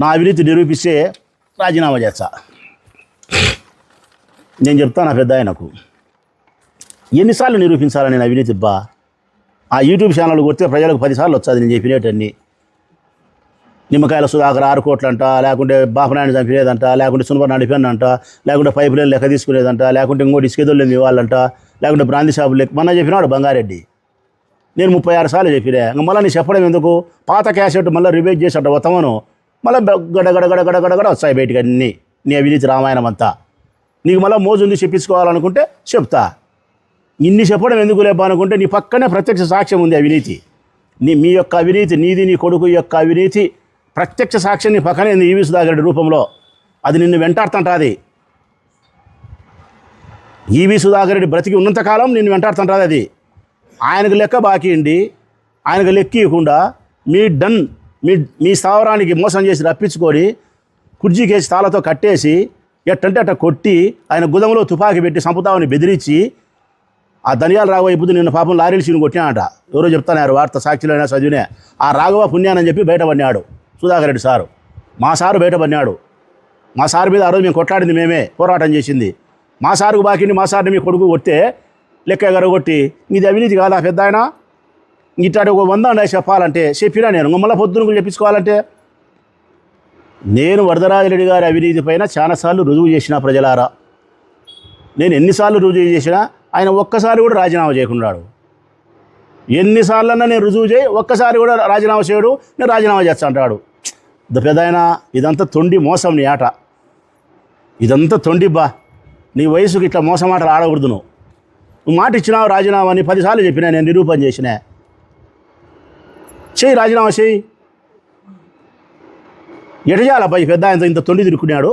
నా అవినీతి నిరూపిస్తే రాజీనామా చేస్తా. నేను చెప్తాను నా పెద్ద ఆయనకు ఎన్నిసార్లు నిరూపించాలి నేను అవినీతి బా ఆ యూట్యూబ్ ఛానల్ కొడితే ప్రజలకు పదిసార్లు వచ్చాది నేను చెప్పినట్టన్నీ. నిమ్మకాయల సుధాకర్ ఆరు కోట్లంట లేకుంటే బాపనాయని చంపినదంట లేకుంటే సునబర్ నడిపోయినంట లేకుంటే పైపు లేని లెక్క తీసుకునేదంట లేకుంటే ఇంకోటి ఇసుకెదోళ్ళు ఇవ్వాలంట లేకుంటే బ్రాంతి షాపులు లెక్క మొన్న చెప్పినాడు బంగారెడ్డి. నేను ముప్పై ఆరు సార్లు చెప్పినా మళ్ళీ నీ చెప్పడం ఎందుకు? పాత క్యాసెట్ మళ్ళీ రివైజ్ చేసి అంట మళ్ళీ గడగడగడగడగడగడ గడ వస్తాయి బయటికి అన్నీ. నీ అవినీతి రామాయణం అంతా. నీకు మళ్ళీ మోజుంది చెప్పించుకోవాలనుకుంటే చెప్తా. ఇన్ని చెప్పడం ఎందుకు లేపా అనుకుంటే నీ పక్కనే ప్రత్యక్ష సాక్ష్యం ఉంది అవినీతి. నీ మీ యొక్క అవినీతి నీది నీ కొడుకు యొక్క అవినీతి ప్రత్యక్ష సాక్ష్యం నీ పక్కనే ఉంది ఈవి సుధాకర్ రూపంలో. అది నిన్ను వెంటాడుతుంటుంది. ఈవి సుధాకర్ రెడ్డి బ్రతికి ఉన్నంతకాలం నిన్ను వెంటాడుతుంటుంది అది. ఆయనకు లెక్క బాకీ ఉండి ఆయనకు లెక్క ఇవ్వకుండా మీ డన్ మీ మీ స్థావరానికి మోసం చేసి రప్పించుకొని కుర్జీకేసి తాళతో కట్టేసి ఎట్టంటే అట్ట కొట్టి ఆయన గుదంలో తుపాకీ పెట్టి సంపుతామని బెదిరించి ఆ ధనియాల రాఘవ ఇప్పుడు నిన్న పాపం లారీలు చీని కొట్టినాట ఎవరో చెప్తాను వార్త సాక్షిలోనే చదివినే ఆ రాఘవ పుణ్యానని చెప్పి బయటపడినాడు సుధాకర్ రెడ్డి సారు. మా సారు బయటపడినాడు. మా సార్ మీద ఆ రోజు మేము కొట్లాడింది మేమే పోరాటం చేసింది. మా సారుకు బాకింది మా సార్ని మీ కొడుకు కొడితే లెక్క ఎగరగొట్టి మీది అవినీతి కాదా పెద్ద ఆయన ఇట్లాంటి ఒక వంద ఉన్నాయి చెప్పాలంటే చెప్పినా నేను. మళ్ళీ పొద్దున చెప్పించుకోవాలంటే నేను వరదరాజరెడ్డి గారి అవినీతి పైన చాలాసార్లు రుజువు చేసిన ప్రజలారా. నేను ఎన్నిసార్లు రుజువు చేసినా ఆయన ఒక్కసారి కూడా రాజీనామా చేయకున్నాడు ఎన్నిసార్లన్నా నేను రుజువు చేయి ఒక్కసారి కూడా రాజీనామా చేయడు నేను రాజీనామా చేస్తా అంటాడు. ద పెద్ద ఆయన ఇదంతా తొండి మోసం నీ ఆట. ఇదంతా తొండి బా. నీ వయసుకి ఇట్లా మోసం ఆటలు ఆడకూడదు నువ్వు. నువ్వు మాట ఇచ్చినావు రాజీనామా అని పదిసార్లు చెప్పినా నేను నిరూపణ చేసినా. చేయి రాజీనామా చేయి. ఎట చేయాలబ్బా పెద్ద ఆయనతో ఇంత తొండి తిరుక్కున్నాడు?